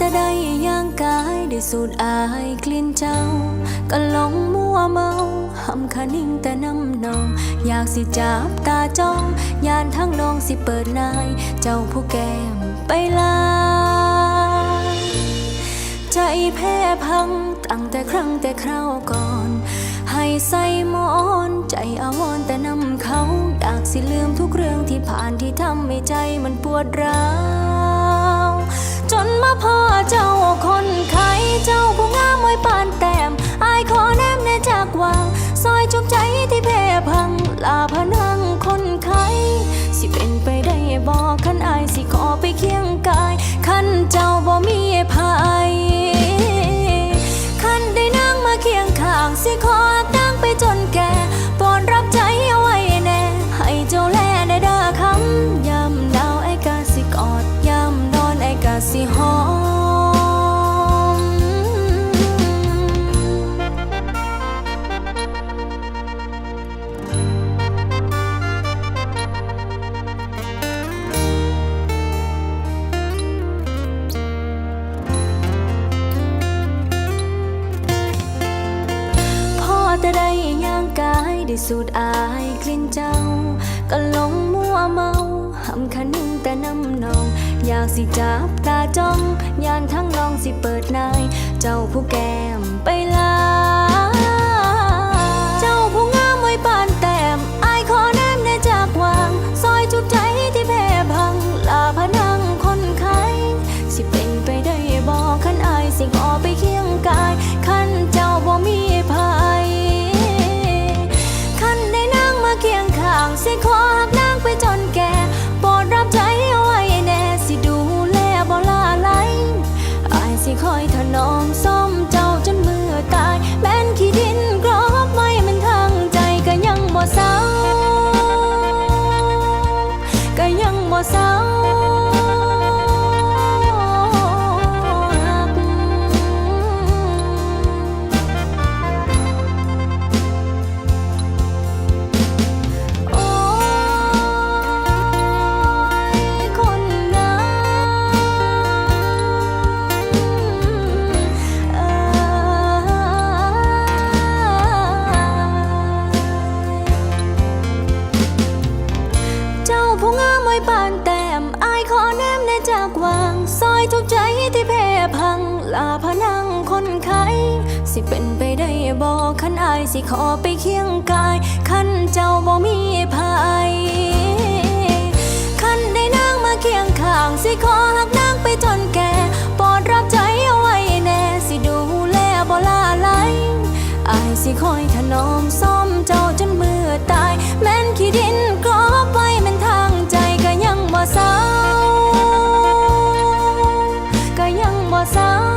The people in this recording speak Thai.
ต่ได้ย่างกายได้สูดอายกลิ่นเจ้า ก็หลงมัวเมาหำคะนิ่งแต่น้ำนอง อยากสิจับตาจ้องยานทั้งน้องสิเปิดนาย เจ้าผู้แก้มไปลาใจแพ้พังตั้งแต่ครั้งแต่คราวก่อน ให้ใส่หมอนใจอาวรณ์แต่นำเขา อยากสิลืมทุกเรื่องที่ผ่านที่ทำให้ใจมันปวดร้าว ซอยจุกใจที่แพ่พัง ลาพนังคนไข้สิเป็นไปได้บอกขันอายสิขอไปเคียงกายขันเจ้าบ่มีภัยขันได้นั่งมาเคียงข้างสิขอ สูดอายกลิ่นเจ้า ก็หลงมัวเมาหำคันนิ่งแต่น้ำนอง อยากสิจับตาจ้อง ยานทั้งน้องสิเปิดนาย เจ้าผู้แก้มไปลา ผู้งามไว้ปานแต้มอายขอแนมแน่จากวาง ซอยทุกใจที่แพ้พัง ลาพนังคนไข้สิเป็นไปได้บอกขันอายสิขอไปเคียงกายขันเจ้าบ่มีภัยขันได้นางมาเคียงข้าง สิขอหักนางไปจนแก่ปรดรับใจเอาไว้แน่ สิดูแลบ่ลาไหลอายสิคอยถนอมซ 洒